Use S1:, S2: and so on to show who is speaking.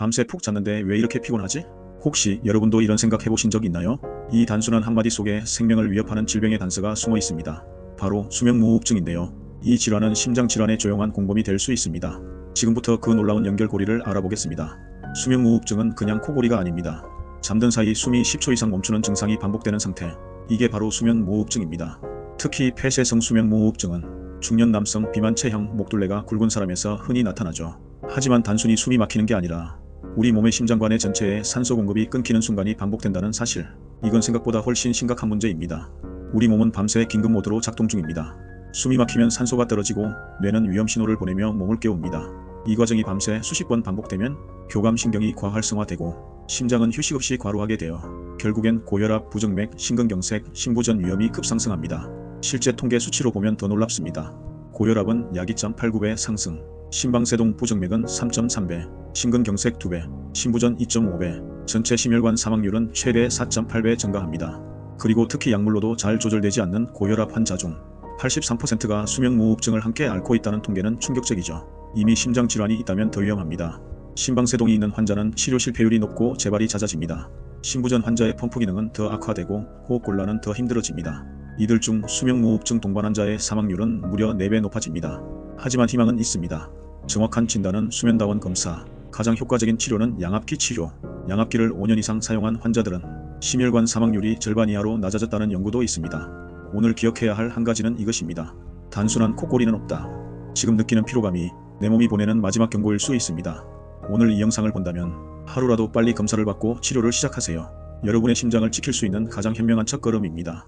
S1: 밤새 푹 잤는데 왜 이렇게 피곤하지? 혹시 여러분도 이런 생각 해보신 적 있나요? 이 단순한 한마디 속에 생명을 위협하는 질병의 단서가 숨어 있습니다. 바로 수면무호흡증인데요. 이 질환은 심장질환의 조용한 공범이 될 수 있습니다. 지금부터 그 놀라운 연결고리를 알아보겠습니다. 수면무호흡증은 그냥 코골이가 아닙니다. 잠든 사이 숨이 10초 이상 멈추는 증상이 반복되는 상태. 이게 바로 수면무호흡증입니다. 특히 폐쇄성 수면무호흡증은 중년 남성 비만 체형 목둘레가 굵은 사람에서 흔히 나타나죠. 하지만 단순히 숨이 막히는 게 아니라 우리 몸의 심장관의 전체에 산소 공급이 끊기는 순간이 반복된다는 사실. 이건 생각보다 훨씬 심각한 문제입니다. 우리 몸은 밤새 긴급 모드로 작동 중입니다. 숨이 막히면 산소가 떨어지고 뇌는 위험 신호를 보내며 몸을 깨웁니다. 이 과정이 밤새 수십 번 반복되면 교감신경이 과활성화되고 심장은 휴식 없이 과로하게 되어 결국엔 고혈압, 부정맥, 심근경색, 심부전 위험이 급상승합니다. 실제 통계 수치로 보면 더 놀랍습니다. 고혈압은 약 2.89배 상승, 심방세동 부정맥은 3.3배, 심근경색 2배, 심부전 2.5배, 전체 심혈관 사망률은 최대 4.8배 증가합니다. 그리고 특히 약물로도 잘 조절되지 않는 고혈압 환자 중 83%가 수면무호흡증을 함께 앓고 있다는 통계는 충격적이죠. 이미 심장 질환이 있다면 더 위험합니다. 심방세동이 있는 환자는 치료 실패율이 높고 재발이 잦아집니다. 심부전 환자의 펌프 기능은 더 악화되고 호흡 곤란은 더 힘들어집니다. 이들 중 수면무호흡증 동반 환자의 사망률은 무려 4배 높아집니다. 하지만 희망은 있습니다. 정확한 진단은 수면다원 검사, 가장 효과적인 치료는 양압기 치료. 양압기를 5년 이상 사용한 환자들은 심혈관 사망률이 절반 이하로 낮아졌다는 연구도 있습니다. 오늘 기억해야 할 한 가지는 이것입니다. 단순한 코골이는 없다. 지금 느끼는 피로감이 내 몸이 보내는 마지막 경고일 수 있습니다. 오늘 이 영상을 본다면 하루라도 빨리 검사를 받고 치료를 시작하세요. 여러분의 심장을 지킬 수 있는 가장 현명한 첫걸음입니다.